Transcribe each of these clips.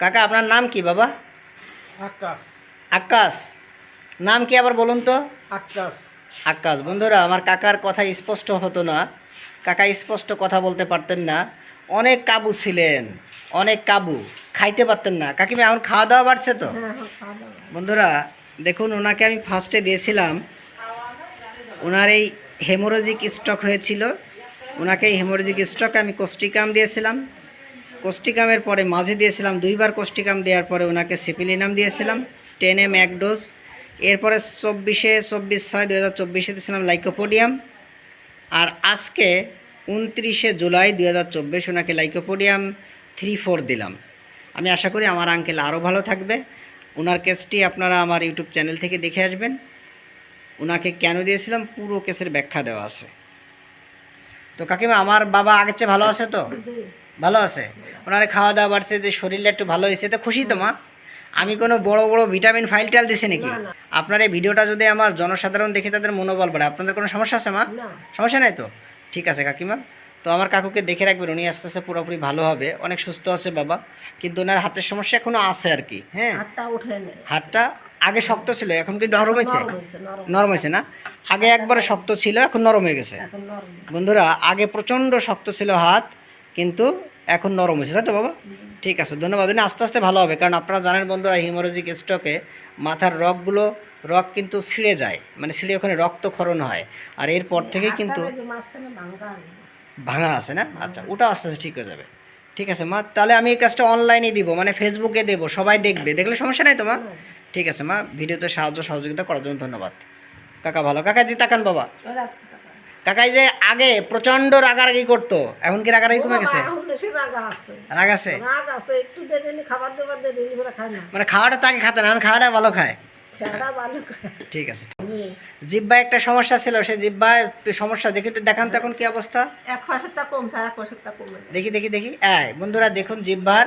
কাকা আপনার নাম কি বাবা? আকাশ। আকাশ। নাম কি আবার বলুন তো? আকাশ। আকাশ। বন্ধুরা আমার কাকার কথা স্পষ্ট হতো না। কাকা স্পষ্ট কথা বলতে পারতেন না। অনেক কাবু ছিলেন। অনেক কাবু। খাইতে পারতেন না। কাকিমা এখন খাওয়া দাওয়া বাড়ছে তো? বন্ধুরা দেখুন ওনাকে আমি ফার্স্টে দিয়েছিলাম। ওনার এই হেমোরোজিক স্ট্রক হয়েছিল। ওনাকে এই হেমোরোজিক স্ট্রকে আমি কোস্টিকাম দিয়েছিলাম। কোস্টিকামের পরে মাঝে দিয়েছিলাম, দুইবার কোস্টিকাম দেওয়ার পরে ওনাকে সিপিলিনাম দিয়েছিলাম টেন এম এক ডোজ এরপরে চব্বিশে, চব্বিশ ছয় দু হাজার চব্বিশে দিয়েছিলাম লাইকোপোডিয়াম। আর আজকে উনত্রিশে জুলাই দু হাজার চব্বিশ ওনাকে লাইকোপোডিয়াম থ্রি ফোর দিলাম। আমি আশা করি আমার আঙ্কেল আরও ভালো থাকবে। ওনার কেসটি আপনারা আমার ইউটিউব চ্যানেল থেকে দেখে আসবেন। ওনাকে কেন দিয়েছিলাম? পুরো কেসের ব্যাখ্যা দেওয়া আছে। তো কাকিমা, আমার বাবা আগের চেয়ে ভালো আছে তো? ভালো আছে? ওনারে খাওয়া দাওয়া বাড়ছে যে শরীরটা একটু ভালো হয়েছে তো খুশি তো মা? আমি কোনো বড় বড় ভিটামিন ফাইল টাইল দিছি নাকি? আপনার এই ভিডিওটা যদি আমার জনসাধারণ দেখে তাদের মনোবল বাড়ে আপনাদের কোনো সমস্যা আছে মা? সমস্যা নাই তো? ঠিক আছে কাকিমা। তো আমার কাকুকে দেখে রাখবেন উনি আস্তে আস্তে পুরোপুরি ভালো হবে। অনেক সুস্থ আছে বাবা। কিন্তু ওনার হাতের সমস্যা এখনও আছে আর কি হ্যাঁ? হাতটা আগে শক্ত ছিল এখন কি নরম হয়েছে? নরম হয়েছে, নরম। নরম হয়েছে না? আগে একবারে শক্ত ছিল এখন নরম হয়ে গেছে। বন্ধুরা আগে প্রচণ্ড শক্ত ছিল হাত কিন্তু এখন নরম হয়েছে তাই তো বাবা? ঠিক আছে ধন্যবাদ। উনি আস্তে আস্তে ভালো হবে কারণ আপনারা জানেন বন্ধুরা হিমোরোজিক স্ট্রোকে মাথার রগগুলো রগ কিন্তু ছিঁড়ে যায় মানে ছিঁড়ে ওখানে রক্ত রক্তক্ষরণ হয়। আর এরপর থেকে কিন্তু। ভাঙা আছে। না? আচ্ছা ওটা আস্তে আস্তে ঠিক হয়ে যাবে। ঠিক আছে মা তাহলে আমি এই কাজটা অনলাইনে দিব মানে ফেসবুকে দেবো সবাই দেখবে। দেখলে সমস্যা নাই তো মা? ঠিক আছে মা ভিডিওতে সাহায্য সহযোগিতা করার জন্য ধন্যবাদ। কাকা ভালো কাকা জি তাকান বাবা। কাকাই যে আগে প্রচণ্ড রাগারাগি করতো এখন কি রাগারাগি কমে গেছে? রাগা আছে। মানে খাওয়াটা তো আগে খাতে না এখন খাওয়াটা ভালো খায়। ঠিক আছে জিব্বায় একটা সমস্যা ছিল সেই জিব্বায় সমস্যা দেখি একটু দেখান তো এখন কি অবস্থা। দেখি দেখি দেখি। এই বন্ধুরা দেখুন জিব্বার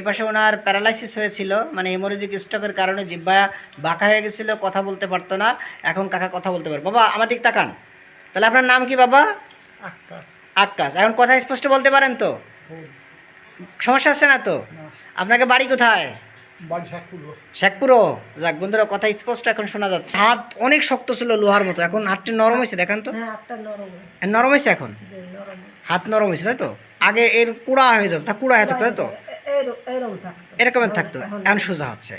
এপাশে ওনার প্যারালাইসিস হয়েছিল মানে হেমোরেজিক স্ট্রোকের কারণে জিব্বা বাঁকা হয়ে গেছিল কথা বলতে পারতো না। এখন কাকা কথা বলতে পারে বাবা আমার দিক তাকান। তাহলে আপনার নাম কি বাবা? আকাশ। এখন কথা স্পষ্ট বলতে পারেন তো? সমস্যা হচ্ছে না তো? আপনাকে বাড়ি কোথায়? শেখপুরও? যাক বন্ধুরা কথা স্পষ্ট এখন শোনা যাচ্ছে। হাত অনেক শক্ত ছিল লোহার মতো। এখন হাতটি নরম হয়েছে দেখান তো। হ্যাঁ নরম হয়েছে। এ, নরম হয়েছে এখন? হাত নরম হয়েছে তাই তো? আগে এর কুড়া হয়ে যেত তা কুড়া হয়ে থাকতো তাই তো? এরকমের থাকতো। এখন সোজা হচ্ছে।